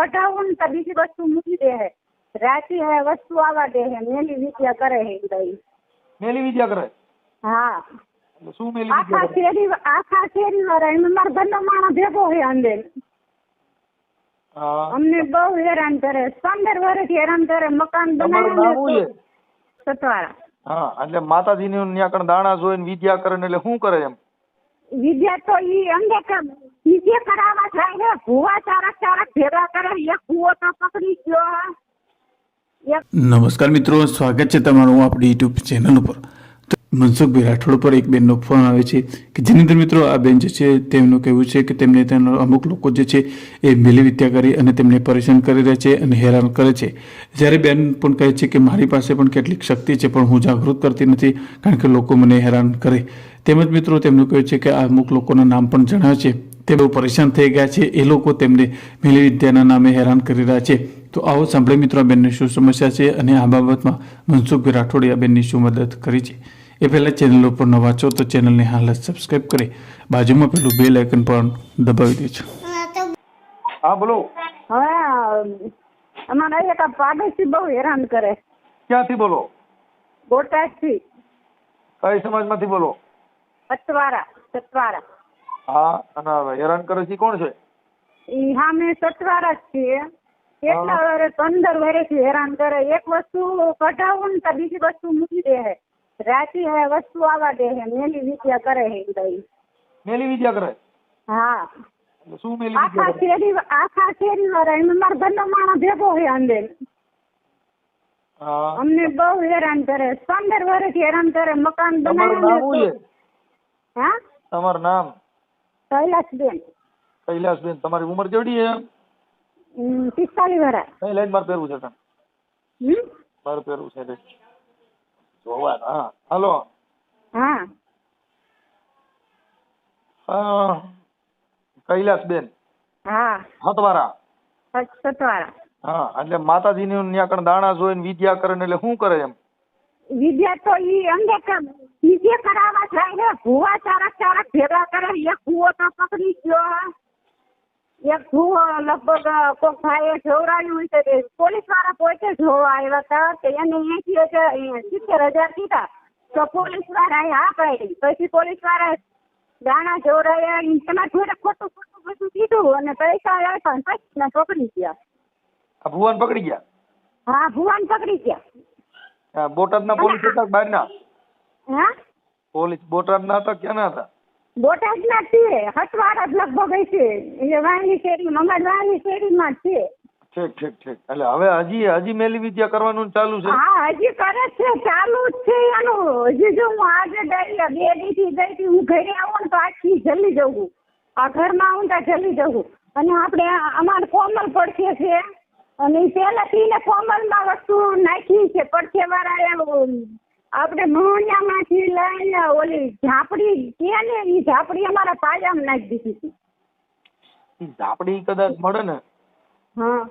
કઢાવું ને બીજી વસ્તુ મૂકી દે હે. રાતી હે વસ્તુ આવા દે હે. મેલી વિદ્યા કરે હે ભાઈ મેલી વિદ્યા કરે? હા. શું મેલી આખા શેરી આખા શેરી વાળા એમાં મારા ઘરનો માણસ ભેગો હે અંદર. અમને બહુ હેરાન કરે. પંદર વર્ષ હેરાન કરે. મકાન શું સતવારા હા એટલે માતાજીની ત્યાં કણ દાણા જોઈ ને વિદ્યા કરે ને એટલે શું કરે એમ? વિદ્યા તો ઈ અંગે બીજે કરાવવા જાય ને ભૂવા ચારક ચારક ભેગા કરે. એક ભૂવો તો પકડી ગયો. નમસ્કાર મિત્રો, સ્વાગત છે તમારું આપણી યુટ્યુબ ચેનલ ઉપર. તો મનસુખભાઈ રાઠોડ પર એક બેનનો ફોન આવે છે કે જેની અંદર મિત્રો આ બેન જે છે તેમનું કહેવું છે કે તેમને તેના અમુક લોકો જે છે એ મેલી વિદ્યા કરી અને તેમને પરેશાન કરી રહ્યા છે અને હેરાન કરે છે. જ્યારે બેન પણ કહે છે કે મારી પાસે પણ કેટલીક શક્તિ છે પણ હું જાગૃત કરતી નથી કારણ કે લોકો મને હેરાન કરે. તેમજ મિત્રો તેમનું કહ્યું છે કે આ અમુક લોકોના નામ પણ જણાવે છે. તે બહુ પરેશાન થઈ ગયા છે. એ લોકો તેમને મેલી વિદ્યાના નામે હેરાન કરી રહ્યા છે. તો આવો સાંભળે મિત્રો આ બેનની શું સમસ્યા છે અને આ બાબતમાં મનસુખ રાઠોડે આ બેનની શું મદદ કરી છે. એ પહેલાં ચેનલ ઉપર ન વાંચો તો ચેનલને હાલ સબસ્ક્રાઇબ સબસ્ક્રાઈબ કરી બાજુમાં પેલું બેલ આઇકન પણ દબાવી દેજો. હા બોલો. હવે અમારા એક પાડોશી બહુ હેરાન કરે. ક્યાંથી બોલો? બોટાદથી. કઈ સમાજમાંથી બોલો? સતવારા સતવારા. હા અને હેરાન કરે છે કોણ છે? ઈ હામે સતવારા જ છીએ. કેટલા વર્ષ પંદર વર્ષથી હેરાન કરે. એક વસ્તુ કઢાવું ને તો બીજી વસ્તુ મૂકી દે હે. રાતી હે વસ્તુ આવવા દે હે. મેલી વિદ્યા કરે હે ઈ મેલી વિદ્યા કરે? હા. શું મેલી આખા વિદ્યા શેરી આખા શેરી વાળા એમ માર ઘરનો માણસ ભેગો હે અંદર. અમને બહુ હેરાન કરે. પંદર વર્ષથી હેરાન કરે. મકાન બનાવ્યું હા? તમારું નામ? કૈલાસબેન કૈલાસબેન તમારી ઉંમર કેવડી છે? પિસ્તાલીસ વર્ષ કઈ લાઈન મારે પહેરવું છે હમ? મારે પહેરવું છે જોવા હા. હાલો. હા. કૈલાસબેન હા. હતવારા સતવારા હા એટલે માતાજીની ત્યાં કણ દાણા જોઈ ને વિદ્યા કરે એટલે શું કરે એમ? વિદ્યા તો ઈ અંગે બીજે કરાવવા જાય ને ભૂવા ચારક ચારક ભેગા કરે એક ભૂવો તો પકડી ગયો. એક ભૂવો લગભગ કોક ભાઈએ જોવરાયું હોય તો પોલીસવાળા પોતે જોવા આવ્યા હતા તો એને એસી હજાર સિત્તેર હજાર કીધા. તો પોલીસ વાળાએ હા પાડી. પછી પોલીસવાળા દાણા જોવરાયા તમારે જોડે ખોટું ખોટું બધું કીધું અને પૈસા આપ્યા ને પછી પકડી ગયા. ભુવન પકડી ગયા? હા ભુવન પકડી ગયા. બોટાદના પોલીસ હતા કે બહારના? હા? પોલીસ બોટાદના હતા ક્યાંના હતા? બોટાદ ના છે હટવાડા જ લગભગ છે એટલે વાણી શેરી મંગળ વાણી શેરીમાં જ છે ઠીક ઠીક ઠીક. એટલે હવે હજી હજી મેલી વિદ્યા કરવાનું ચાલુ છે? હા હજી કરે છે. ચાલુ જ છે એનું. હજી જો હું આજે ગઈ બે દીથી ગઈ હતી હું ઘરે આવું તો આજથી જલ્દી જવું. આ ઘરમાં આવું તો જલ્દી જવું. અને આપણે અમારે કોમલ પડશે છે. અને પહેલાથી ને કોમલમાં વસ્તુ નાખી છે. પડખે વાળા આપણે મોહણિયામાંથી લઈને ઓલી ઝાપડી કે ને ઈ ઝાપડી અમારા પાયામાં નાખી દીધી હતી. ઝાપડી કદાચ મળે ને હા.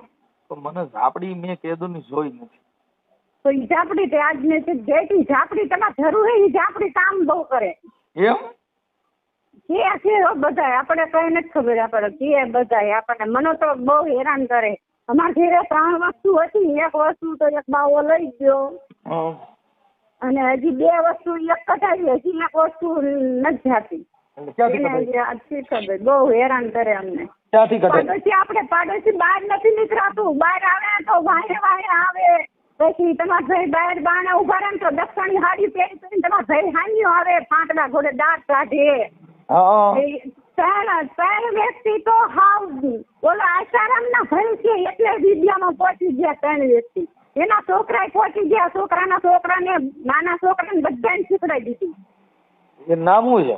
તો મને ઝાપડી મેં કેદુની જોઈ નથી. તો ઈ ઝાપડી તે આજ ને તે જેટી ઝાપડી તમારે જરૂર હે ઈ ઝાપડી કામ બહુ કરે. એમ? કે છે હો બધાય આપણે કઈ નથી ખબર આપણે કે બધાય આપણને મને તો બહુ હેરાન કરે. અમારા ઘેરે ત્રણ વસ્તુ હતી. એક વસ્તુ તો એક બાવો લઈ ગયો. અને હજી બે વસ્તુ એક કઢાવી. હજી એક વસ્તુ નથી ખબર? બહુ હેરાન કરે અમને. ક્યાંથી કઢાઈ પાડોશી આપણે પાડોશી બહાર નથી નીકળાતું. બહાર આવે તો વાહે વાહે આવે. પછી તમારા ભાઈ બહાર બાણે ઊભા રહે તો દક્ષિણી હાડી પહેરી પહેરીને તમારા ભાઈ હાન્યો આવે. ફાંકડા ઘોડે દાંત કાઢે. ત્રણ ત્રણ વ્યક્તિ તો હાવ આસારામ ના ભાઈ છે એટલે વિદ્યામાં પહોંચી ગયા ત્રણ વ્યક્તિ. એના છોકરા પહોંચી ગયા છોકરાના છોકરાને નાના છોકરાને બધાને શીખડાઈ દીધી. એ નામ શું છે?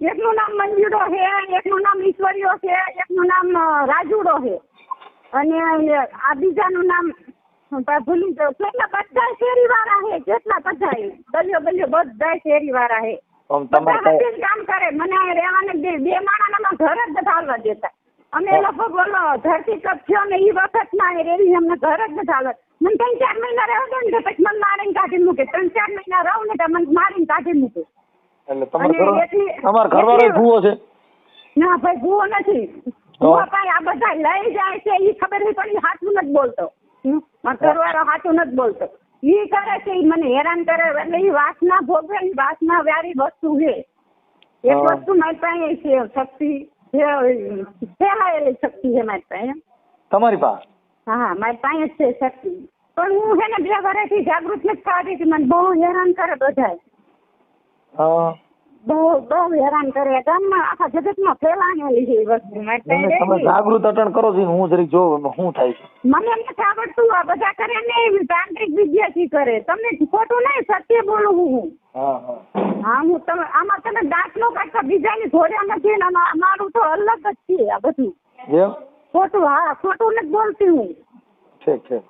એકનું નામ મંજુડો છે એકનું નામ ઈશ્વરીયો છે એકનું નામ રાજુડો છે. અને આ બીજાનું નામ ભૂલી જાઉં કેટલા બધા શેરી વાળા છે કેટલા બધા ગલીઓ ગલીઓ બધા શેરી વાળા છે. આમ બધા તમારે કામ કરે. મને રહેવાને દે બે માણાના ઘર જ નથી હાલવા દેતા. અમે લગભગ બોલો ધરતી કપ થયો ને એ વખત ના રેવી અમને ઘર જ નથી હાલવા. મને ત્રણ ચાર મહિના રહેવા દે ને પછી મને મારીને કાઢી મૂકે. ત્રણ ચાર મહિના રહું ને તો મને મારીને કાઢી મૂકે. એટલે તમારે અને ઘર એટલી- તમારા ઘરવાળો ભૂવો છે? ના ભાઈ ભૂવો નથી. ભૂવા પાસે આ બધા લઈ જાય છે એ ખબર નહીં પણ સાચું નથી બોલતો. મારો ઘરવાળો સાચું નથી બોલતો. ઈ કરે છે ઈ મને હેરાન કરે એટલે ઈ વાસના ભોગવે વાસના વ્યારી વસ્તુ છે. એક વસ્તુ મારી પાસે છે શક્તિ. ફેલાયેલી શક્તિ છે મારી પાસે. તમારી પાસે? હા મારી પાસે છે શક્તિ. પણ હું છે ને બે વર્ષથી જાગૃત નથી થતી મને બહુ હેરાન કરે બધાય. હા. બહુ બહુ હેરાન કરે. ગામમાં આખા જગતમાં ફેલાયેલી છે એ વસ્તુ. મારી તમે તમે રહેલી. જાગૃત અટણ કરો છો હું જરીક જો શું થાય છે? મને નથી આવડતું આ બધા કરે ને તાંત્રિક વિદ્યાથી કરે. તમને ખોટું નહીં સત્ય બોલું હું. હા હા. તમે આમાં તમે દાખલો કાઢતા બીજાની ઘોડ્યા નથી ને અમારું તો અલગ જ છે આ બધું. ખોટું હા ખોટું નથી બોલતી હું. ઠીક ઠીક.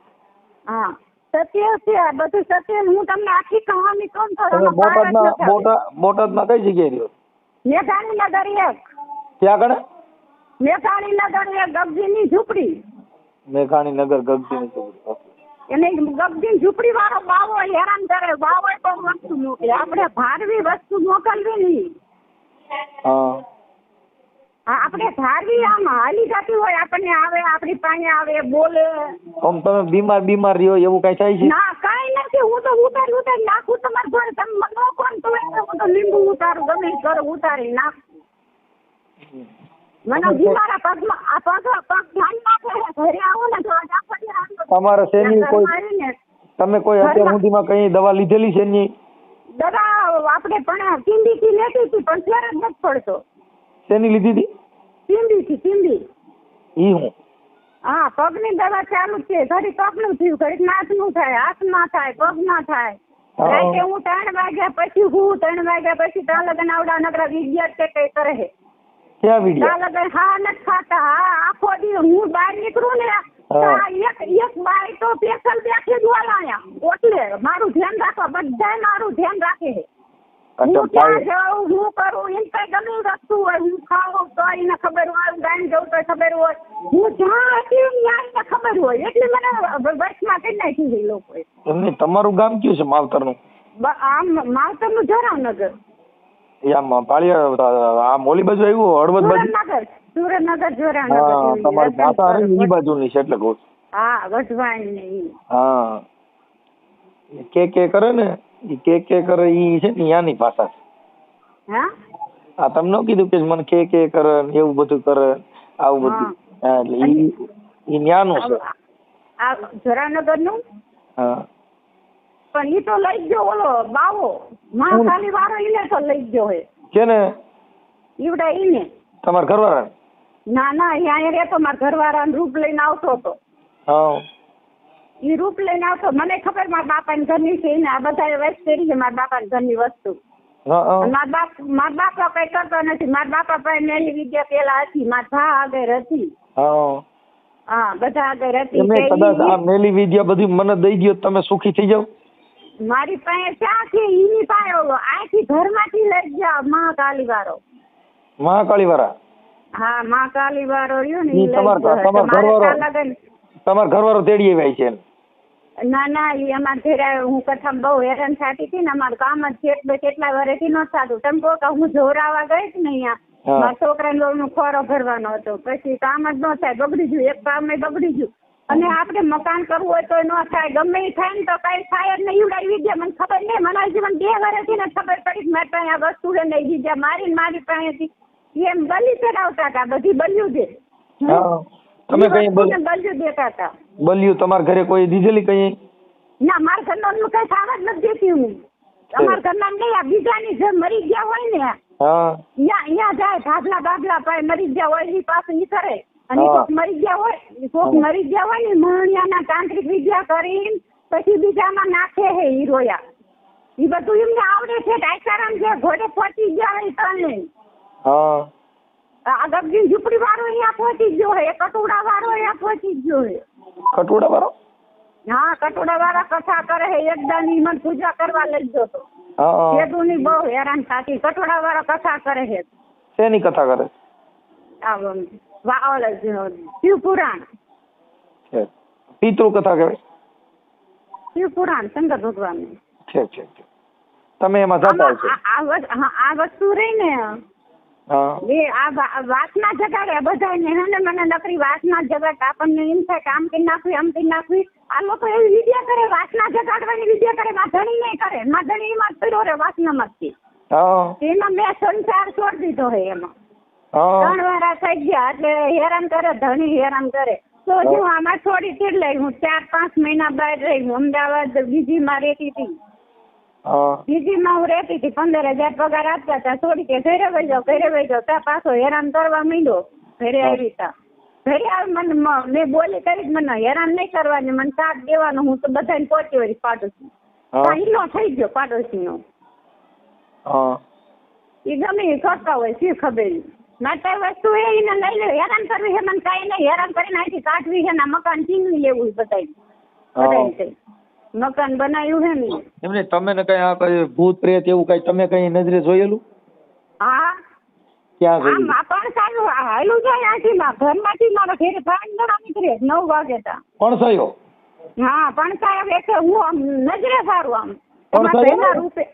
હા. સત્ય છે આ બધું સત્ય હું તમને આખી કહાની કહું તો તમે બોટાદમાં બોટાદ બોટાદમાં કઈ જગ્યાએ રહ્યો? મેઘાણીનગર એક ત્યાં આગળ? મેઘાણીનગર એક ગગજીની ઝૂંપડી. મેઘાણી નગર ગગજીની. ઓકે. એને ગગજી ઝૂંપડી વાળો બાવો હેરાન કરે. બાવો પણ વસ્તુ મોકલે. આપણે ભારવી વસ્તુ મોકલવી નહીં. હા, આપણે ધારવી આમ હાલી જતી હોય આપણને આવે આપણી પાસે આવે બોલે. આમ તમે બીમાર બીમાર રહ્યો એવું કઈ થાય છે? ના કઈ નથી હું તો ઉતારી ઉતારી નાખું તમારે ઘરે. તમે મને કોણ તો હું તો લીંબુ ઉતારું ગમે એ ઉતારી નાખ. મને બીમારા પગમાં આ પગ પગ ધ્યાન નાખે. ઘરે આવો ને તો તમારે શેની કોઈ તમે કોઈ અત્યાર સુધીમાં કઈ દવા લીધેલી છે ની દવા આપણે પણ ટીંડીથી લેતી હતી પણ ફેર જ નથી પડતો. શેની લીધી હતી ટીંડીથી ટીંડી ઈ હું. હા પગની દવા ચાલુ જ છે. ઘડી પગનું થયું. ઘડી નાકનું થાય હાથમાં થાય પગમાં થાય. હા. રાતે હું ત્રણ વાગ્યા પછી હું ત્રણ વાગ્યા પછી ત્યાં લગન આવડા નકરા વિદ્યાર્થી કે કઈ કરે છે. ક્યાં વીડિયો? ત્યાં લગન હા નથી ખાતા. હા આખો દી હું બહાર નીકળું ને તો આ એક એક બાઈ તો પેશલ બેઠી જ વાળાયા એટલે મારું ધ્યાન રાખવા બધાય મારું ધ્યાન રાખે છે. અચ્છા હું ક્યાં જાઉં હું કરું? એમ કઈ ગમે એ હોય. હું ખાઉં તો એને ખબર હોય ગાયન જવું તો ખબર હોય. હું જ્યાં હતી ત્યાં એને ખબર હોય. એટલે મને વર્ષમાં કરી નાખી છે લોકોએ. એમને તમારું ગામ કયું છે માવતરનું? આમ માવતરનું જરાવનગર. આમ પાળિયા આ મોલી બાજુ આવ્યું હળવદ બાજુ? હા જરાવનગર તમારી બાજુની છે એટલે કહું. હા વઢવાણ હા. કે કે કરે ને? ઈ કે કે કરે ઈ છે ને યાની ભાષા છે હા? આ તમને કીધું કે મને કે કે કરે એવું બધું કરે આવું બધું. એટલે ઈ ઈ ન્યાનું છે. આ જરાનગરનું હા. પણ ઈ તો લઈ ગયો ઓલો બાવો. માં ખાલી વારો ઈને તો લઈ ગયો હે. છે ને ઈવડા ઈને. તમારા ઘરવાળા ના ના અહીંયા રહેતો મારા ઘરવાળાનું રૂપ લઈને આવતો હતો. હા. ઈ રૂપ લઈને આવતો. મને ખબર મારા બાપાની ઘરની છે ને આ બધા વેસ્ટ કરી છે મારા બાપા ઘરની વસ્તુ. મારા બાપ મારા બાપા કઈ કરતો નથી. મારા બાપા પાસે મેલી વિદ્યા પેલા હતી. મારા ભા આગળ હતી. હા. હા બધા આગળ હતી. કદાચ આ મેલી વિદ્યા બધી મને દઈ દ્યો તમે સુખી થઈ જાવ મારી પાસે ક્યાંથી ઈની પાસે ઓલો અહીંથી ઘરમાંથી લઈ ગયા મહાકાલી વાળો મહાકાળી વાળા હા મહાકાલી વાળો રહ્યો ને તમાર- ઘરવાળો- ઘરવાળો તેડી આવ્યા છે ના ના એ અમાર ઘરે હું કથા બહુ હેરાન થતી હતી ને અમારું કામ જ કેટલા કેટલા વર્ષથી ન થતું. તમે કહો કે હું જોરાવા ગઈ જ ને અહીંયા. મારા છોકરાને લોહીનો ખોરો ભરવાનો હતો. પછી કામ જ ન થાય બગડી ગયું એક કામ બગડી ગયું. અને આપણે મકાન કરવું હોય તો ન થાય ગમે એ થાય ને તો કઈ થાય જ નહીં ઉડાવી ગયા. મને ખબર નહીં મને જીવન બે વર્ષથી ને ખબર પડી મારી પાસે આ વસ્તુ છે ને દીધા મારી મારી પાસેથી એમ બલી ચડાવતા હતા બધી બલ્યું છે તમે કઈ બલ- બલ્યું દેતા હતા? બલ્યું? તમારા ઘરે કોઈ દીધેલી કઈ? ના મારા ઘરના કઈ ખાવા જ નથી દેતી હું. અમારા ઘરના નહીં આ બીજાની જે મરી ગયા હોય ને. હા. ત્યાં જાય ભાગલા ભાગલા પાસે મરી ગયા હોય એ પાસે ઈ કરે. અને કોક મરી ગયા હોય કોક મરી ગયા હોય ને મહણિયાના તાંત્રિક વિદ્યા કરીને પછી બીજામાં નાખે હે હીરોયા એ બધું એમને આવડે છે ટાઈકારામ જે ઘોડે પહોંચી ગયા હોય તને. હા. આ ગગજી ઝૂંપડી વાળો અહીંયા પહોંચી ગયો હે કટોડા વાળો અહીંયા પહોંચી ગયો હે. કટોડા વાળો? હા કટોડા વાળા કથા કરે હે એકદમ ઈ મને પૂજા કરવા લઈ ગયો તો ખેડૂની બહુ હેરાન થતી કટોડા વાળા કથા કરે હે. શેની કથા કરે? વાળ શિવ છે પિતૃ કથા કહેવાય? શિવપુરાણ શંકર ભગવાન છે છે તમે એમાં જતા આ વસ્તુ રહી ને એ આ વા- જગાડે બધાને મને નકરી વાસના જગાડ આપણને એમ થાય કે આમ કરી નાખવી આમ કરી નાખવી. આ લોકો એવી વિદ્યા કરે વાસના જગાડવાની વિદ્યા કરે. માધણી નહીં કરે. માધણી માં પડ્યો રે વાસનામાં જ એમાં મેં સંસાર છોડી દીધો હે એમાં. ત્રણ વાળા થઈ ગયા એટલે હેરાન કરે ધણી હેરાન કરે. તો હું. આમાં છોડી એટલે હું ચાર પાંચ મહિના બહાર રહી હું અમદાવાદ બીજીમાં રહેતી હતી. બીજીમાં હું રહેતી હતી પંદર હજાર પગાર આપતા હતા છોડી કે ઘરે વહી જાઓ ઘરે વહી જાઓ ત્યાં પાછો હેરાન કરવા માંડ્યો. ઘરે આવી તા. ઘરે આવી મને મેં બોલી કરી મને હેરાન નહીં કરવાની મને સાથ દેવાનો હું તો બધાને પહોંચી વળી પાડોશી. પહેલો થઈ ગયો પાડોશીનો. એ ગમે એ કરતા હોય શી ખબર માટે વસ્તુ એ એને લઈ લે હેરાન કરવી છે મને કાંઈ નહીં હેરાન કરીને અહીંથી કાઢવી છે ને મકાન ચીનવી લેવું છે બધાય. બધાય છે. મકાન બનાવ્યું હે ને. એમને તમે ને કઈ આ કઈ ભૂત પ્રેત એવું કઈ તમે કઈ નજરે જોયેલું? હા. ક્યાં જોયું આ પણ સારું આ જાય આથી માં ઘરમાંથી મારા ઘરે ત્રણ જણા નીકળે નવ વાગે તા. કોણ સાયો હા પણ સાહેબ એટલે હું આમ નજરે સારું આમ. પણ સાહેબ? રૂપે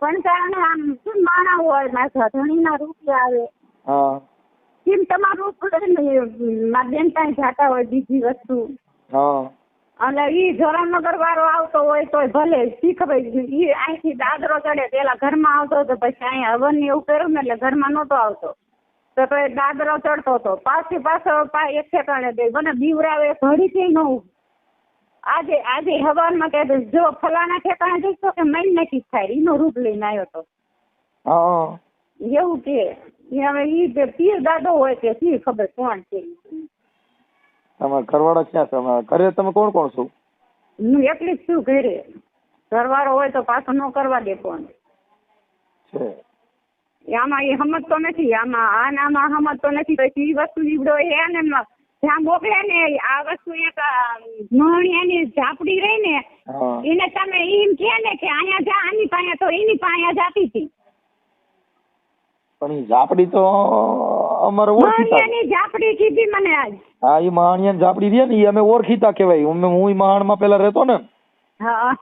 પણ સાહેબ આમ શું માણા હોય? મારા ધણીના રૂપે આવે. હા. કેમ તમારું રૂપ ને મારા બેન કાંઈ જાતા હોય બીજી વસ્તુ? હા. અને ઈ જોરામનગર વાળો આવતો હોય તોય ભલે શીખ ભાઈ ઈ અહીંથી દાદરો ચડે પેલા ઘરમાં આવતો હતો પછી અહીંયા હવન ને એવું કર્યું ને એટલે ઘરમાં નહોતો આવતો. તો તો એ દાદરો ચડતો હતો. પાછી પાછો એક ઠેકાણે દે મને બીવરાવે ઘડીથી ન. આજે આજે માં કે જો ફલાણા ઠેકાણે જઈશ તો કે મન નથી થાય એનો રૂપ લઈને આવ્યો હતો એવું કે હવે ઈ જે પીર દાદો હોય કે શી ખબર કોણ છે. તમારા ઘરવાળા ક્યાં છે? તમારા ઘરે તમે કોણ કોણ છો? હું એકલી જ છું ઘરે. ઘરવાળો હોય તો પાછો ન કરવા દે છે. એ આમાં એ સમજતો નથી. આમાં આ નામાં સમજતો નથી. પછી એ વસ્તુ નીવડો એ ને જ્યાં મોકલે ને આ વસ્તુ એક મહણિયાની ઝાપડી રહી ને એને તમે એમ કે ને કે અહીંયા જા આની પાસે તો એની પાસે જાતી હતી પણ ઝાપડી તો અમારે ઓળખીતા. ઝાપડી કીધી મને આજ. હા એ માણિયા ઝાપડી રહી ને એ અમે ઓળખીતા કહેવાય. હું હું ઈ મહાણમાં પેલા રહેતો ને. હા.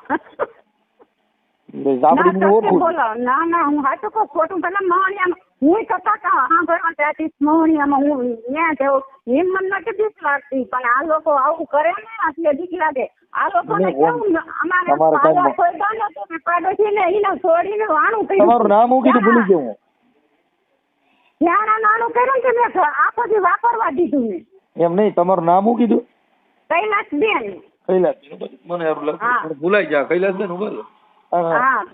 ઝાપડી ના, ઓળખું. બોલો. ના ના હું સાચું કહું ખોટું પેલા મહણિયામાં હું તો કાકા હા સાંભળવા ત્યાંથી મહણિયામાં હું ત્યાં જઉં એમ મને નથી બીક લાગતી પણ આ લોકો આવું કરે ને એટલે બીક લાગે. આ લોકોને ને કેવું અમારે પાડોશી ને એને છોડીને વાણું કહ્યું તમારું નામ હું કીધું ભૂલી ગયો આ નાનું કર્યું ને મેં આખો દી વાપરવા દીધું ને એમ નહીં તમારું નામ શું કીધું? કૈલાસ બેન મને ભૂલાઈ જાય કૈલાસબેન ઊભા હા.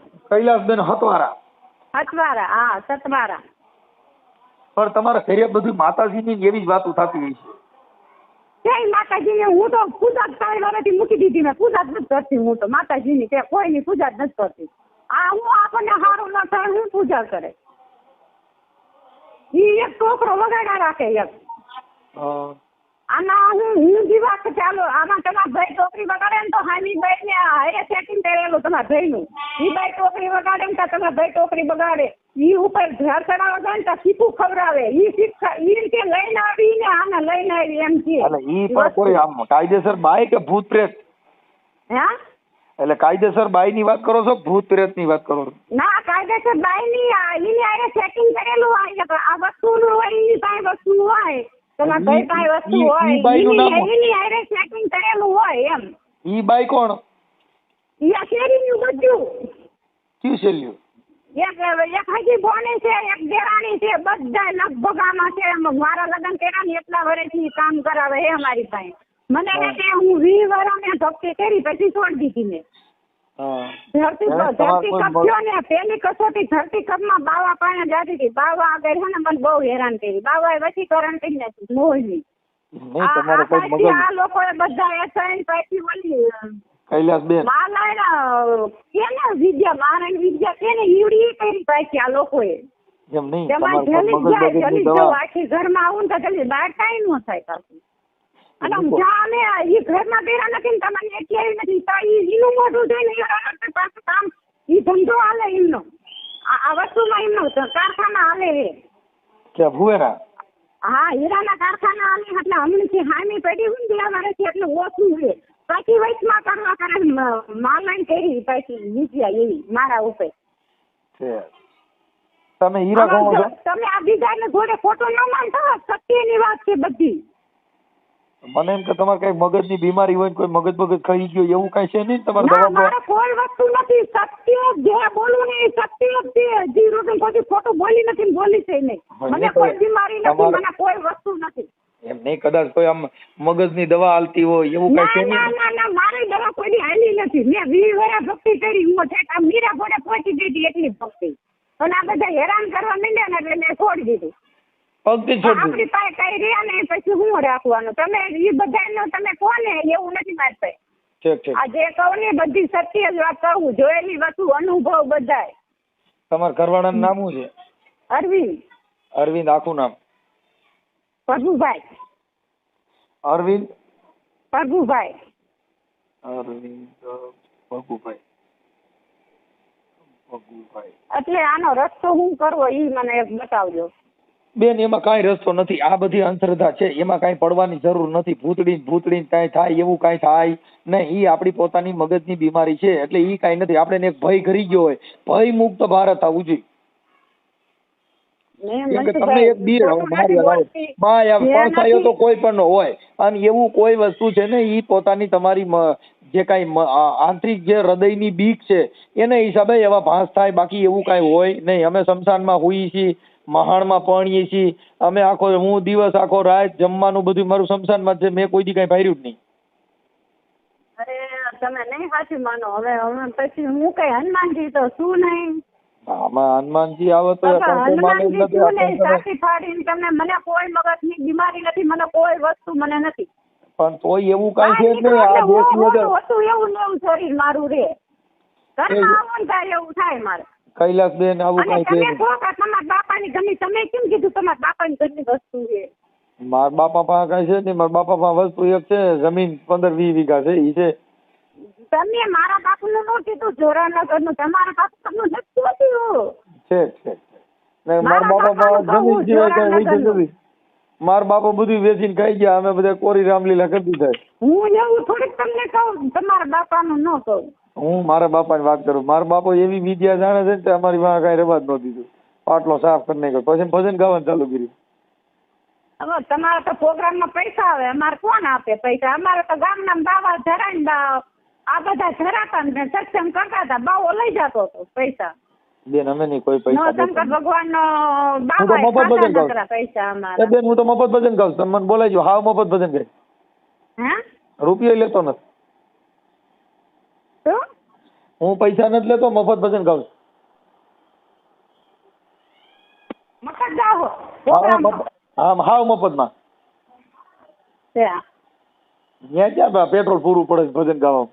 હતવારા. હતવારા હા સતવારા. પણ તમારા ઘરે બધી માતાજીની એવી જ વાતો થતી હોય છે. જય માતાજીને? હું તો પૂજા ત્રણ વર્ષથી મૂકી દીધી. મેં પૂજા જ નથી કરતી હું તો. માતાજીની કે કોઈની પૂજા જ નથી કરતી. આ હું આપણને સારું ન થાય હું પૂજા કરે. ઈ એક ટોકરો વગાડા રાખે એક આના હું હું ચાલો આમાં તમારા ભાઈ ટોકરી વગાડે ને તો હાની ભાઈ ને હારે સેટિંગ કરેલું તમારા ભાઈ નું ઈ ભાઈ ટોકરી વગાડે ને તમારા ભાઈ ટોકરી વગાડે ઈ ઉપર ઘર ચડાવવા જાય ને તો શીખું ખવડાવે. ઈ શીખ ઈ રીતે લઈને આવી ને આને લઈને આવી એમ કે. એટલે ઈ પણ કોઈ આમ કાયદેસર કે ભૂત પ્રેત? હે? એટલે કાયદેસર બાઈ ની વાત કરો છો ભૂત પ્રેતની વાત કરો છો? ના કાયદેસર બાઈની આ એની આરે સેટિંગ કરેલું હોય કે આ વસ્તુનું હોય એની પાસે વસ્તુ હોય. તમારા કઈ પાસે વસ્તુ હોય એની એની સેટિંગ કરેલું હોય એમ. ઈ બાઈ કોણ? ઈ આ શેરીનું બધું. કયું છેલ્યું એક એક હજી બોની છે એક દેરાણી છે બધા લગભગ આમાં છે મારા લગ્ન કર્યા ને એટલા વર્ષથી કામ કરાવે છે અમારી પાસે. મને કે હું વી વર્ષ મેં ભક્તિ કરી પછી છોડી દીધી મેં. ધરતી ધરતી કપ થયો ને પેલી કસોટી ધરતી કપમાં બાવા પાણી જાતી હતી. બાવા આગળ છે ને મને બહુ હેરાન કરી. બાવાએ વશીકરણ કરી નાખ્યું મોહની. આ લોકોએ બધા એસાઈન પાછી ઓલી કૈલાસબેન. માલાયના કેને વિદ્યા મારણ વિદ્યા કેને ઈવડી કરી પાછી આ લોકોએ. એમ નહીં તમારે જલી મગજ જાય દવા આખી ઘરમાં આવું ને તો જલ્દી બહાર કાંઈ ન થાય પાછું. અને અમે ઈ ઘરમાં બેરા નથી ને તમને એટલે નથી. તો ઈ ઈનું મોઢું જોઈને પાછું કામ ઈ ધંધો હાલે એમનો. આ વસ્તુમાં એમનો કારખાના હાલે હે કે ભુવેરા? હા હીરાના કારખાના હાલે એટલે હમણાંથી હામી પડી હું દેવા મારે છે એટલું ઓછું છે. પછી વૈશમાં કરવા કરે માલાઈ કરી પછી વિજયા એવી મારા ઉપર. તમે હીરા કહો છો? તમે આ બીજાને ઘોડે ફોટો ન માનતા સત્યની વાત છે બધી. મને એમ કે તમારે કઈ મગજની બીમારી હોય ને કોઈ મગજ મગજ ખાઈ ગયો એવું કઈ છે નહીં? તમારે દવા મારે કોઈ વસ્તુ નથી. સત્ય જે બોલું ને સત્ય જ છે. જીરો ને કોઈ ખોટું બોલી નથી બોલી છે નહીં. મને કોઈ બીમારી નથી મને કોઈ વસ્તુ નથી. એમ નહીં કદાચ કોઈ આમ મગજની દવા હાલતી હોય એવું કઈ ના છે ના નહીં? ના ના મારી દવા કોઈ હાલી નથી. મેં વી વરા ભક્તિ કરી હું છે આમ મીરા ભોડે પહોંચી ગઈ એટલી ભક્તિ. અને આ બધા હેરાન કરવા માંડ્યા ને એટલે મેં છોડી દીધું. પગથી છોડી આપણી પાસે કઈ રહ્યા ને પછી હું રાખવાનું? તમે એ બધાનું તમે કોને એવું નથી મારી પાસે ઠીક ઠીક. આ જે કહું ને બધી સત્ય જ વાત કહું જોયેલી વસ્તુ અનુભવ બધાય. તમારા ઘરવાળાનું નામ શું છે? અરવિંદ. અરવિંદ આખું નામ? પ્રભુભાઈ. અરવિંદ? પ્રભુભાઈ. અરવિંદ પ્રભુભાઈ. એટલે આનો રસ્તો હું કરવો ઈ મને બતાવજો. બેન એમાં કાંઈ રસ્તો નથી. આ બધી અંધશ્રદ્ધા છે. એમાં કાંઈ પડવાની જરૂર નથી. ભૂતડી ભૂતડી કાંઈ થાય એવું કાંઈ થાય નહીં. એ આપણી પોતાની મગજની બીમારી છે. એટલે એ કાંઈ નથી. આપણે એક ભય ઘરી ગયો હોય. ભય મુક્ત ભારત આવું જોઈએ. તમને એક તો કોઈ પણ હોય. અને એવું કોઈ વસ્તુ છે ને એ પોતાની તમારી જે કાંઈ આંતરિક જે હૃદયની બીક છે એને હિસાબે એવા ભાસ થાય. બાકી એવું કાંઈ હોય નહીં. અમે શમશાનમાં હોઈએ છીએ. મહાણમાં પરણીએ છીએ. અમે આખો હું દિવસ આખો રાત જમવાનું બધું મારું શમશાનમાં છે. મેં કોઈ દી કઈ ભાર્યું જ નહીં. અરે તમે નહીં સાચું માનો. હવે હવે પછી હું કઈ હનુમાનજી તો શું નહીં? આમાં હનુમાનજી આવે તો હનુમાનજી શું નહીં? સાચી ફાડીને તમને મને કોઈ મગજની બીમારી નથી મને કોઈ વસ્તુ મને નથી. પણ તોય એવું કઈ છે નહીં. આ દેશ હતું એવું ને એવું શરીર મારું રે ઘરમાં. આવો ને એવું થાય મારે. કૈલાસબેન આવું કઈ છે તમારા બાપાની ઘરની તમે કેમ કીધું તમારા બાપાની ઘરની વસ્તુ છે? મારા બાપા પાસે કઈ છે નહીં મારા બાપા પાસે વસ્તુ એક છે જમીન પંદર વીસ વીઘા છે ઈ છે. તમે મારા બાપુનું નું કીધું જોરાનગરનું. તમારા બાપુનું નથી કીધું છે છે ને મારા બાપા જમીન સિવાય કઈ. વૈધું નથી મારા બાપા બધું વેચીને ખાઈ ગયા અમે બધા કોરી રામલીલા કરી દીધા. હું એવું થોડીક તમને કહું તમારા બાપાનું ન કહું. હું મારા બાપાની વાત કરું. મારા બાપો એવી વિદ્યા જાણે છે ને તે અમારી માં કાંઈ રવા જ ન દીધું. પાટલો સાફ કરી નાખ્યો. પછી ભજન ગાવાનું ચાલુ કર્યું. હવે તમારા તો પ્રોગ્રામમાં પૈસા આવે. અમારે કોણ આપે પૈસા? અમારે તો ગામના બાવા જરાય બા આ બધા જરાતા ને સત્સંગ કરતા હતા. બાવો લઈ જતો હતો પૈસા. બેન અમે નહીં કોઈ પૈસા શંકર. ભગવાન નો બાવા મફત ભજન ગાઉં. પૈસા અમારા. બેન હું તો મફત ભજન ગાઉં તમને તમે મને બોલાવજો. હાવ મફત ભજન ગાય હે? રૂપિયા લેતો નથી. હું પૈસા નથી લેતો મફત ભજન ગાઉં હા મફત ગાવો? મફત હા હાવ મફતમાં. ત્યાં. ક્યાં પેટ્રોલ પૂરું પડે ભજન ગાવા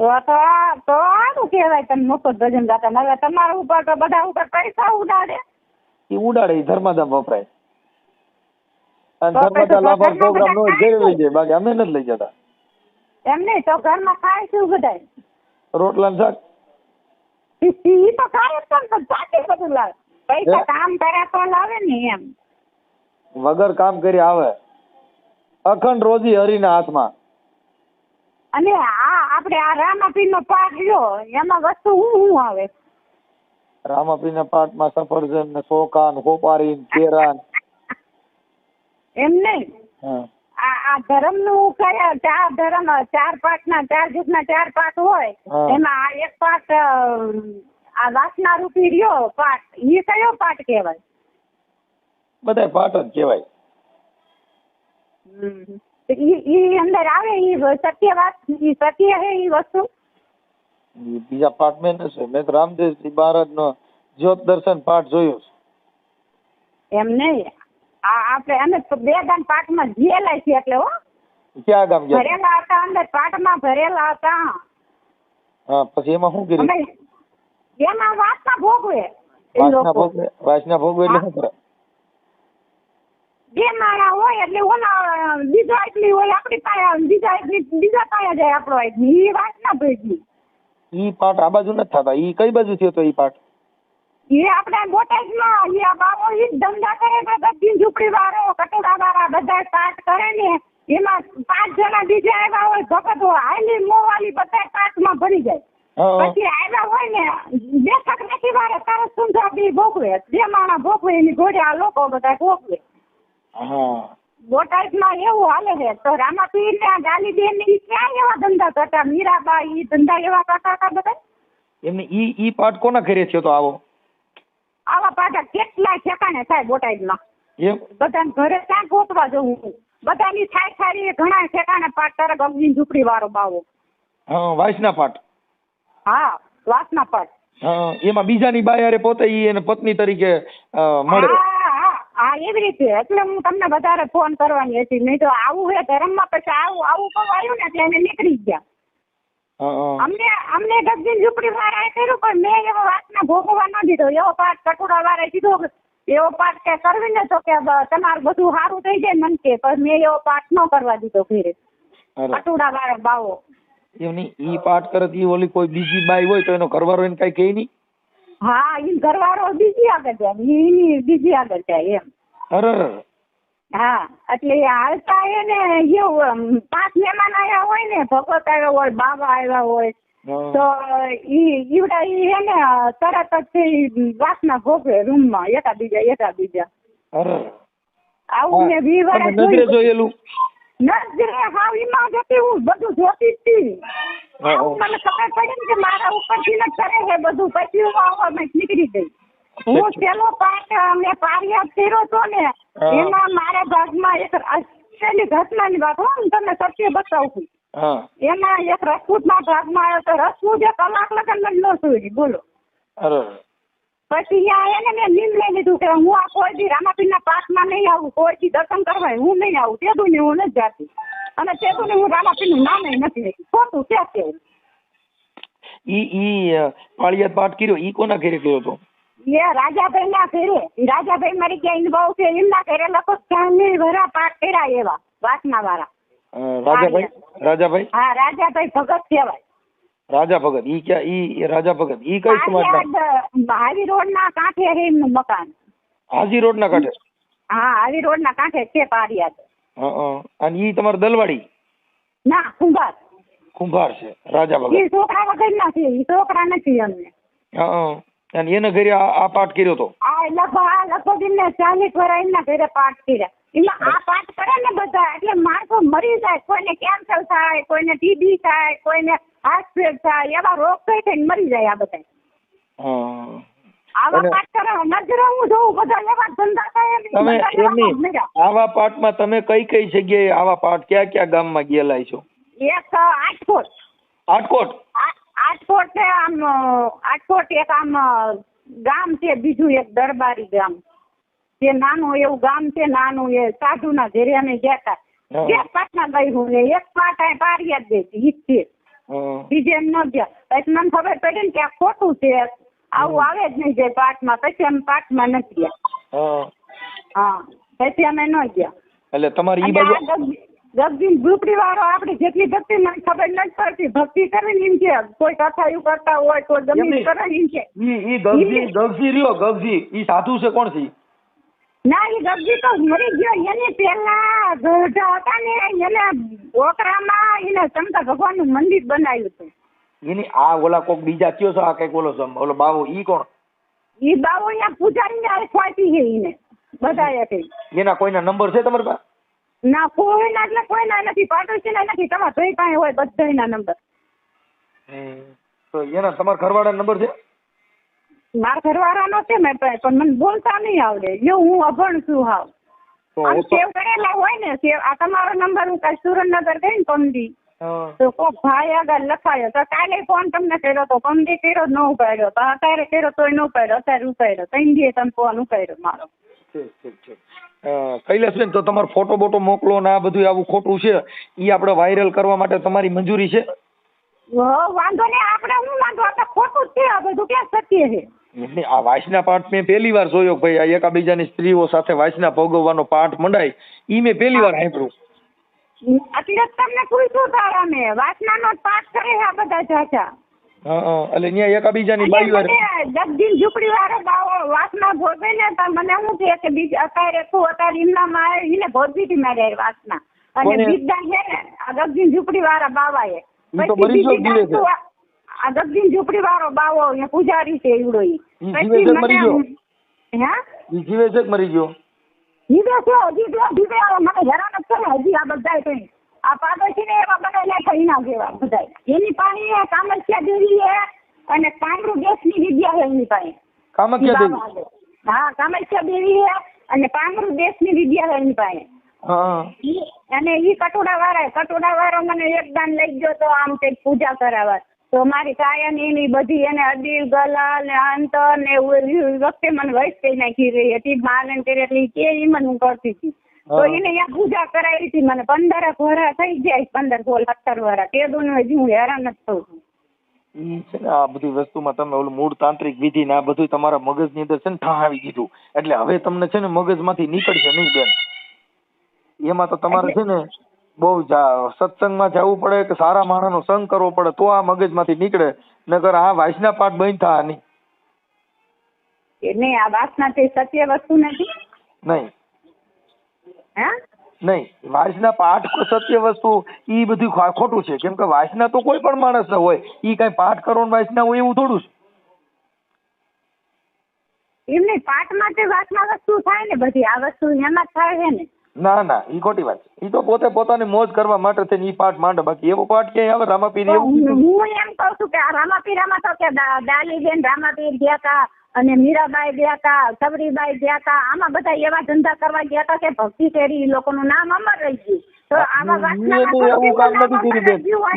તો તો આ- તો સારું કહેવાય તમે મફત ભજન ગાતા ને હવે તમારા ઉપર તો બધા ઉપર પૈસા ઉડાડે. એ ઉડાડે એ વપરાય. અને પ્રોગ્રામ નો લઈ જાય બાકી અમે નથી લઈ જતા. એમ નહીં તો ઘરમાં ખાય શું બધાય? રોટલા ને શાક. ઈ તો ખાય પણ પણ બધું લાવે. પૈસા કામ કર્યા તો લાવે ને એમ. વગર કામ કરી આવે. અખંડ રોજી હરીના હાથમાં. અને આ આપણે આ રામાપીર નો પાઠ લ્યો એમાં વસ્તુ હું હું આવે? રામાપીના ના સફરજન ને સફરજન ને ખોપારી ને કેરા એમ નહીં? હા. આ આ ધર્મનું કયા ચાર ધર્મ ચાર પાઠ ના ચાર જૂથ ના ચાર પાઠ હોય એમાં આ એક પાઠ આ વાસના રૂપી રહ્યો પાઠ એ કયો પાઠ કહેવાય? બધાય પાઠ જ કહેવાય. ઈ ઈ અંદર આવે ઈ સત્ય વાત ઈ સત્ય હે ઈ વસ્તુ? બીજા પાઠ મેં નથી મેં તો રામદેવજી મહારાજ નો જ્યોત દર્શન પાઠ જોયો છે. એમ નહીં. આ આપણે અમે બે ગામ પાઠમાં જેલાય છીએ એટલે હો. ક્યાં ગામ ગયા? ભરેલા હતા અંદર પાઠમાં ભરેલા હતા. હા પછી એમાં શું કર્યું? એમાં વાસના ભોગવે વાસના ભોગવે વાસના ભોગવે એટલે શું કરે? બે માણા હોય એટલે ઓલા બીજો એટલી હોય આપણી પાસે બીજા આટલી બીજા પાયા જાય આપણો આટલી એ વાસના ભેગી ઈ પાઠ આ બાજુ નથી થતા. ઈ કઈ બાજુ થયો તો ઈ પાઠ એ આપણે બોટાદમાં એ બાબો ઈ ધંધા કરે છે બધી ઝૂંપડી વાળો કટોરા વાળા બધા પાઠ કરે ને એમાં પાંચ જણા બીજા આવ્યા હોય ભગત હોય હાલી મોવાલી બધા પાઠમાં ભરી જાય. પછી આવ્યા હોય ને બેઠક નથી વારે તરત સુંદર બી ભોગવે. જે માણસ ભોગવે એની ઘોડે આ લોકો બધા ભોગવે. બોટાદમાં એવું હાલે છે તો રામાપીર ને ગાલીબેન ને ઈ ક્યાં એવા ધંધા કરતા? મીરાબા ઈ ધંધા એવા કરતા હતા બધા એમને ઈ ઈ પાઠ કોના કરે છે તો આવો? આવા પાછા કેટલાય ઠેકાણે થાય બોટાદમાં? બધાને ઘરે ક્યાં ગોતવા જવું? બધાની થાય થાય ઘણા ઠેકાણે પાટ તારક ગમની ઝૂંપડી વાળો બાવો. હા વાંસના પાઠ હા વાસના પાટ. એમાં બીજાની બાયારે પોતે ઈ એને પત્ની તરીકે મળે. હા એવી રીતે. એટલે હું તમને વધારે ફોન કરવાની હતી. નહીં તો આવું હે ધર્મમાં પછી આવું આવું કહું આવ્યું ને એટલે એને નીકળી ગયા. અમને અમને ગગજીન ઝૂંપડી વાળાએ કર્યું પણ મેં એવો વાતને ભોગવવા ન દીધો. એવો પાઠ કટુડા વાળાએ કીધો એવો પાઠ કે કરવી ને તો કે તમારે બધું સારું થઈ જાય મન કે પણ મેં એવો પાઠ ન કરવા દીધો ઘરે. કટુડા વાળો બાવો. એમ ઈ પાઠ કરત ઈ ઓલી કોઈ બીજી બાઈ હોય તો એનો ઘરવાળો એને કઈ કહે નહીં? હા ઈ ઘરવાળો બીજી આગળ જાય ઈ બીજી આગળ જાય એમ. અરે અરે, અરે. હા એટલે એ હે ને એવું પાંચ મહેમાન આવ્યા હોય ને ભગત આવ્યા હોય બાબા આવ્યા હોય તો ઈ ઈવડા ઈ હે ને તરત જ ઈ વાસના ભોગવે રૂમમાં એકા બીજા એકા બીજા. આવું મેં વી વાર નજરે જોયેલું. નજરે હાવ ઈમાં જતી હું બધું જોતી હતી મને ખબર પડી ને કે મારા ઉપરથી ને કરે છે બધું. પછી હું આવવા મેં નીકળી ગઈ. હું પેલો પાઠ મેં પારિયાદ કર્યો તો ને એમાં મારા ભાગમાં એક આશ્ચર્યની ઘટનાની વાત હું તમને સત્ય બતાવું. છું એમાં એક રસપૂતના ભાગમાં આવ્યો તો રસપૂત એ કલાક લગન ન સુઈ બોલો. પછી ત્યાં એને મેં નિર્ણય લીધું કે હું આ કોઈ દી પાકમાં નહીં આવું કોઈ દી દર્શન કરવા હું નહીં આવું. તેદું ને હું નથી જાતી અને તેદું ને હું રામાપીરનું નામ નથી ખોટું ક્યાં કેવું ઈ ઈ પાળિયાદ પાઠ કર્યો ઈ કોના ઘેરે કર્યો તો એ રાજાભાઈ ના ઘરે રાજાભાઈ મારી ક્યાં બહુ છે એમના ઘરે લખો ચાંદની ભરા પાક કર્યા એવા વાસના વાળા. રાજાભાઈ? રાજાભાઈ? હા રાજાભાઈ ભગત કહેવાય. રાજા ભગત ઈ ક્યાં ઈ રાજા ભગત ઈ કઈ સમાજના? હાજી રોડ ના કાંઠે એમનું મકાન. હાજી રોડ ના કાંઠે હા હાજી રોડ ના કાંઠે છે પારિયાદ હા. અને ઈ તમારે દલવાડી? ના કુંભાર કુંભાર છે રાજા ભગત. ઈ છોકરા વગર ના છે ઈ છોકરા નથી અમને. હા. અને એને ઘરે આ પાઠ કર્યો તો? આ લગભગ આ લગભગ એમને ચાલીસ વર્ષ એમના ઘરે પાઠ કર્યા. એમાં આ પાઠ કરે ને બધા એટલે માણસો મરી જાય કોઈને કેન્સર થાય કોઈને ટીબી થાય કોઈને હાર્ટ ફેલ થાય એવા રોગ થઈ થઈને મરી જાય આ બધા આવા પાઠ કરે નજરે હું જોઉં બધા એવા ધંધા થાય તમે એમની આવા પાઠમાં તમે કઈ કઈ જગ્યાએ આવા પાઠ ક્યાં ક્યાં ગામમાં ગયેલા છો? એક આટકોટ આટકોટ આટકોટ આમ આટકોટ એક આમ ગામ છે બીજું એક દરબારી ગામ. જે નાનું એવું ગામ છે નાનું એ સાધુના ઘરે અમે ગયા હતા. બે પાટના ગઈ હું ને એક પાટ આ પારિયા જ દેતી ઈ છે. બીજે એમ ન ગયા. પછી મને ખબર પડી ને કે આ ખોટું છે. આવું આવે જ નહીં જાય પાઠમાં પછી અમે પાઠમાં નથી ગયા. હા. હા. પછી અમે ન ગયા. એટલે તમારી ઈ બાજુ ગગજીન ઝૂંપડી વાળો આપણે જેટલી ભક્તિ મને ખબર નથી પડતી ભક્તિ કરે ને એમ કે કોઈ એવું કરતા હોય કોઈ ગમે કરે એમ કે. ઈ ગગજી ગગજી રહ્યો ગગજી. ઈ સાધુ છે કોણ છે? ના એ ગગજી તો મરી ગયો. એની પેલા ગઢા હતા ને એને ઓકરામાં એને શંકર ભગવાનનું મંદિર બનાવ્યું હતું. એની આ ઓલા કોક બીજા કયો છે આ કંઈક ઓલો છે ઓલો બાવો ઈ કોણ? ઈ બાવો અહીંયા પૂજારીને આ ખોટી છે એને બધાએ કઈ એના કોઈના નંબર છે તમારી પાસે? ના કોઈના એટલે કોઈના નથી. પાડોશીના નથી તમારા ભાઈ પાસે હોય બધાના નંબર. તો એના તમારા ઘરવાળા નંબર છે? મારા ઘરવાળાનો છે મેં પણ મને બોલતા નહીં આવડે. જો હું અભણ છું હાવ. સેવ કરેલા હોય ને સેવ આ તમારો નંબર હું કાલ સુરેન્દ્રનગર ગઈ ને પમદી તો કોક ભાઈ આગળ લખાયો તો કાલે ફોન તમને કર્યો તો પમદી કર્યો ન ઉપાડ્યો. તો અત્યારે કર્યો તોય ન ઉપાડ્યો અત્યારે ઉપાડ્યો. ત્રણ દિવસ તમે ફોન ઉપાડ્યો મારો. ઠીક ઠીક ઠીક. અ, કૈલાસબેન તો તમારો ફોટો બોટો મોકલો ને આ બધું આવું ખોટું છે. ઈ આપણે વાયરલ કરવા માટે તમારી મંજૂરી છે? વાંધો નહીં આપણે હું વાંધો? આપણે ખોટું છે આ બધું ક્યાં સત્ય છે? નહીં આ વાસના પાઠ મેં પહેલી વાર જોયો ભાઈ. આ એકાબીજાની સ્ત્રીઓ સાથે વાસના ભોગવવાનો પાઠ મંડાય. ઈ મેં પહેલી વાર સાંભળ્યું. એટલે તમને પૂછ્યું તારા મેં વાસનાનો પાઠ કરે આ બધા ચાચા હા એટલે ન્યા એકાબીજાની બાઈ વાર જગદીન ઝૂંપડી વાળો બાવો વાસના ભોગવે ને તો મને શું કહે કે બીજ અત્યારે તું અત્યારે એમનામાં માં એને ભોગવી હતી મારે વાસના. અને કોને? બીજા છે ને જગદીન ઝૂંપડી વાળા બાવાએ. આ- ગગજીન ઝૂંપડી વાળો બાવો એ પૂજારી છે એવડો ઈ. પછી? મને હે? જીવે છે મરી ગયો? જીવે છે હજી જીવે મને હેરાન જ છે હજી આ બધા કઈ. આ પાડોશી ને એવા બધા છે એના જેવા બધા એની પાસે કામસ્યા દેવી છે અને પાંગરું દેશની વિદ્યા છે એની પાસે. કામાખ્યા દેવી? હા કામસ્યા દેવી છે અને પાંગરું દેશની વિદ્યા છે એની પાસે. અને ઈ કટોડા વાળા કટોડા વાળો મને એક દાન લઈ ગયો તો આમ કંઈક પૂજા કરાવવા તો મારી કાયા ની એની બધી એને અડીલ ગલા ને અંતર ને વખતે મને વૈસ થઈ નાખી રહી હતી. માલન કરી એટલે કે એ મને હું કરતી હતી. તો એને અહીંયા પૂજા કરાવી હતી મને પંદર વરા થઈ જાય પંદર સોળ સત્તર વરા તે દુનું હજી હું હેરાન જ થઉં છું. ને આ બધી વસ્તુમાં તમે ઓલું મૂળ તાંત્રિક વિધિ ને આ બધું તમારા મગજની અંદર છે ને ઠાવી દીધું એટલે હવે તમને છે ને મગજમાંથી નીકળશે નહીં બેન. એમાં તો તમારે છે ને બહુ જા- સત્સંગમાં જવું પડે કે સારા માણસનો સંગ કરવો પડે તો આ મગજમાંથી નીકળે નકર આ વાસના પાઠ બંધ થા નહીં આ વાસના તે સત્ય વસ્તુ નથી? નહીં. હે? નહીં વાસના પાઠ સત્ય વસ્તુ એ બધું ખોટું છે. કેમ કે વાસના તો કોઈ પણ માણસ હોય. એ કઈ પાઠ કરો વાસના હોય એવું થોડું છે. એમ નહીં પાઠ માટે વાસના વસ્તુ થાય ને બધી આ વસ્તુ એમાં થાય છે ને? ના ના ઈ ખોટી વાત ઈ તો પોતે પોતાની મોજ કરવા માટે થઈને ઈ પાઠ માંડે. બાકી એવો પાઠ ક્યાંય આવે? રામાપીર એવું હું એમ કહું છું કે આ રામાપીરામાં તો કે દાલીબેન રામાપીર ગયા તા અને મીરાબાઈ ગયા હતા સબરીબાઈ ગયા હતા આમાં બધા એવા ધંધા કરવા ગયા હતા કે ભક્તિ ઈ લોકોનું નામ અમર રહી ગયું. તો આવા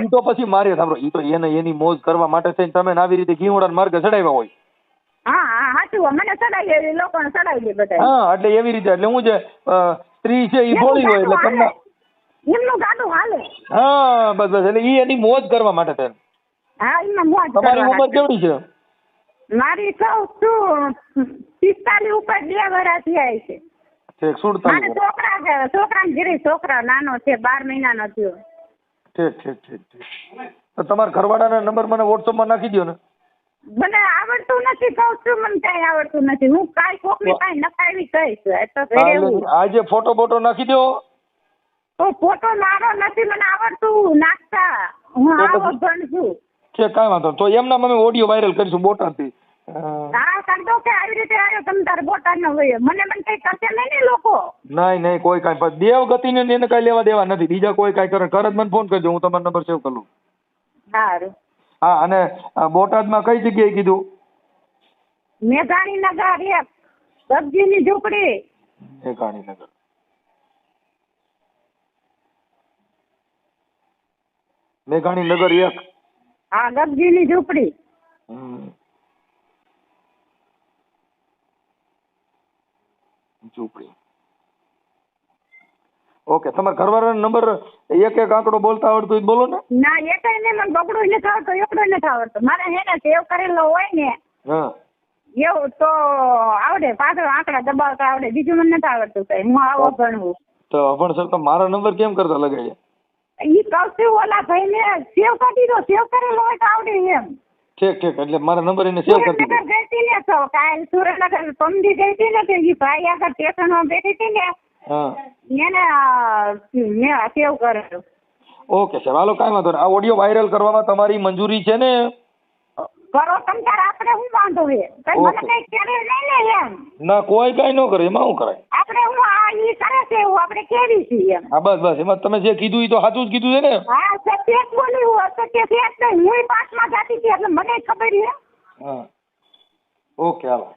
ઈ તો પછી મારે સાંભળો ઈ એને એની મોજ કરવા માટે થઈને તમે આવી રીતે માર્ગે ચડાવ્યા હોય. હા એટલે એવી રીતે એટલે હું જે સ્ત્રી છે એ હોય એટલે તમને એમનું ગાડું હાલે. હા બસ બસ એટલે એની મોજ કરવા માટે છે હા એમાં મોજ તમારી ઉંમર કેવડી છે? મારી સૌ શું પિસ્તાલીસ ઉપર બે વર્ષ થયા છે. ઠીક સુડતાલીસ છોકરા છે છોકરા ઘરે છોકરા નાનો છે બાર મહિનાનો થયો. ઠીક ઠીક ઠીક ઠીક. તો તમારા ઘરવાળાના નંબર મને વોટ્સઅપમાં નાખી દો ને. મને આવડતું નથી કહું છું મને કઈ આવડતું નથી. હું કઈ કોકની પાસે નખાવી કહીશ. તો આજે ફોટો બોટો નાખી દો તો ફોટો મારો નથી મને આવડતું નાખતા. હું આવો ભણ છું. છે કાંઈ વાંધો નહીં. તો એમના અમે ઓડિયો વાયરલ કરીશું બોટાદથી. અ, હા કરતો કે આવી રીતે આવ્યો તમે તારે બોટાદ નો હોય મને મને કઈ કરશે નહીં ને લોકો? નહીં નહીં કોઈ કાંઈ પણ. દેવગતિને ને એને કાંઈ લેવા દેવા નથી. બીજા કોઈ કાંઈ કરે. કરે મને ફોન કરજો હું તમારો નંબર સેવ કરી સારું હા અને અ, બોટાદમાં કઈ જગ્યાએ કીધું? મેઘાણી નગર એક. સબ્જીની ઝૂંપડી. એ ગાંધીનગર મેઘાણી નગર એક. હા ગગજીની ઝૂંપડી. ઝૂંપડી. ઓકે તમારા ઘરવાળાનો નંબર એક એક આંકડો બોલતા આવડતું હોય બોલો ને. ના એ કઈ નહીં મને બગડું નથી આવડતો એકડો નથી આવડતો. મારે હે ને સેવ કરેલો હોય ને હા. એવું તો આવડે પાછળ આંકડા દબાવતા આવડે બીજું મને નથી આવડતું કઈ હું આવો ભણવું તો પણ સર તો મારા નંબર કેમ કરતા લગાડ્યા? ઈ કહું છું ઓલા ભાઈ ને સેવ કરી દીધો સેવ કરેલો હોય તો આવડે એમ. ઠીક ઠીક એટલે મારા નંબર એને સેવ કરી દીધો. ગઈ હતી ને તો કાલ સુરેન્દ્રનગર પમદી ગઈ હતી ને તો ઈ ભાઈ આગળ સ્ટેશનમાં બેઠી હતી ને હા. એને મેં સેવ કરેલો. ઓકે સાહેબ હાલો કાંઈ વાંધો નહીં. આ ઓડિયો વાયરલ કરવામાં તમારી મંજૂરી છે ને? કરો તમ તાર આપણે શું વાંધો છે? કઈ મને. કઈ કરે નહીં ને એમ. ના કોઈ કાંઈ ન કરે એમાં શું કરાય? આપણે હું આ ઈ કરે છે એવું આપણે કેવી છીએ એમ. હા બસ બસ એમાં તમે જે કીધું એ તો સાચું જ કીધું છે ને? હા સત્ય જ બોલ્યું હું અસત્ય છે જ નહીં હું પાંચમાં જાતી હતી એટલે મને ખબર છે. હા. Okay hello.